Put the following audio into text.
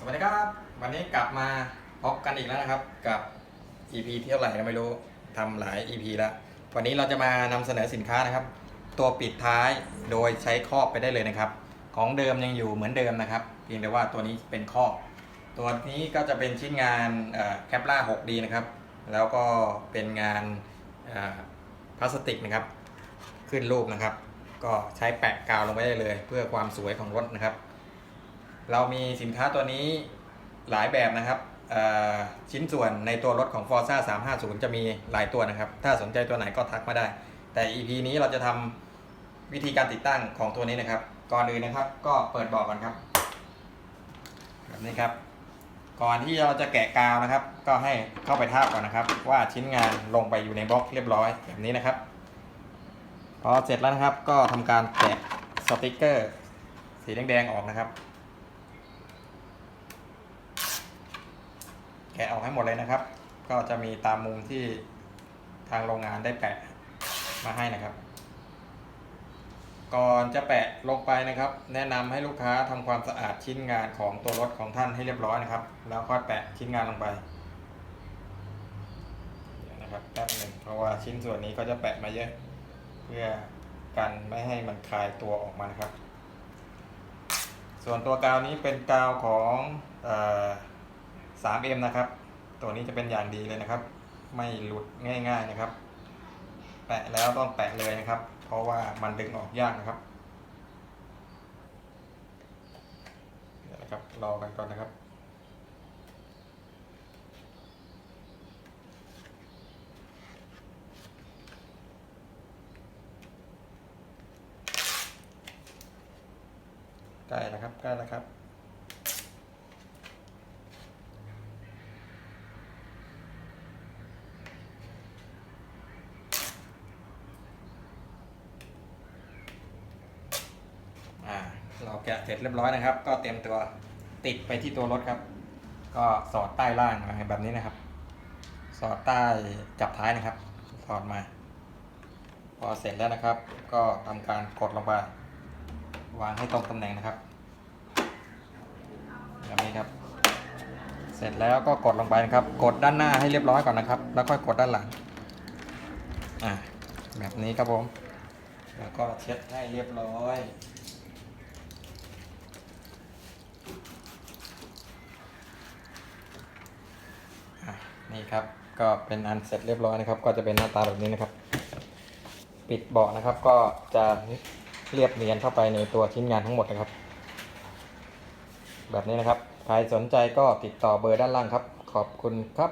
สวัสดีครับ วันนี้กลับมาพบกันอีกแล้วนะครับ กับ EP ที่เท่าไหร่ก็ไม่รู้ทำหลาย EP แล้ววันนี้เราจะมานำเสนอสินค้านะครับ ตัวปิดท้ายโดยใช้ครอบไปได้เลยนะครับ ของเดิมยังอยู่เหมือนเดิมนะครับ เพียงแต่ว่าตัวนี้เป็นครอบตัวนี้ก็จะเป็นชิ้นงานแคปล่า 6D นะครับ แล้วก็เป็นงานพลาสติกนะครับ ขึ้นรูปนะครับ ก็ใช้แปะกาวลงไปได้เลย เพื่อความสวยของรถนะครับ เรามีสินค้าตัวนี้หลายแบบนะครับชิ้นส่วนในตัวรถของ Forza 350 จะมีหลายตัวนะครับ ถ้าสนใจตัวไหนก็ทักมาได้ แต่ EP นี้เราจะทำวิธีการติดตั้งของตัวนี้นะครับ ก่อนอื่นนะครับก็เปิดบอกกันครับแบบนี้ครับ ก่อนที่เราจะแกะกาวนะครับ ก็ให้เข้าไปทาบก่อนนะครับ ว่าชิ้นงานลงไปอยู่ในบล็อกเรียบร้อยแบบนี้นะครับ พอเสร็จแล้วนะครับก็ทำการแกะสติกเกอร์ สีแดงๆออกนะครับ กะออกให้หมดเลยนะครับ ก็จะมีตามมุมที่ทางโรงงานได้แปะมาให้นะครับ ก่อนจะแปะลงไปนะครับ แนะนำให้ลูกค้าทำความสะอาดชิ้นงานของตัวรถของท่านให้เรียบร้อยนะครับ แล้วค่อยแปะชิ้นงานลงไปนะครับแป๊บหนึ่งเพราะว่าชิ้นส่วนนี้ก็จะแปะมาเยอะ เพื่อกันไม่ให้มันคลายตัวออกมานะครับ ส่วนตัวกาวนี้เป็นกาวของอ 3M นะครับ ตัวนี้จะเป็นอย่างดีเลยนะครับ ไม่หลุดง่าย ๆนะครับ แปะแล้วต้องแปะเลยนะครับ เพราะว่ามันดึงออกยากนะครับเดี๋ยวนะครับรอกันก่อนนะครับใกล้แล้วครับใกล้แล้วครับ อ่าเราแกะเสร็จเรียบร้อยนะครับ ก็เตรียมตัวติดไปที่ตัวรถครับ ก็สอดใต้ล่างแบบนี้นะครับ สอดใต้จับท้ายนะครับ สอดมา พอเสร็จแล้วนะครับ ก็ทำการกดลงไปวางให้ตรงตำแหน่งนะครับแบบนี้ครับ เสร็จแล้วก็กดลงไปนะครับ กดด้านหน้าให้เรียบร้อยก่อนนะครับ แล้วค่อยกดด้านหลังอ่าแบบนี้ครับผม แล้วก็เช็ดให้เรียบร้อย นี่ครับ ก็เป็นอันเสร็จเรียบร้อยนะครับ ก็จะเป็นหน้าตาแบบนี้นะครับ ปิดเบาะนะครับ ก็จะเรียบเนียนเข้าไปในตัวชิ้นงานทั้งหมดนะครับ แบบนี้นะครับ ใครสนใจก็ติดต่อเบอร์ด้านล่างครับ ขอบคุณครับ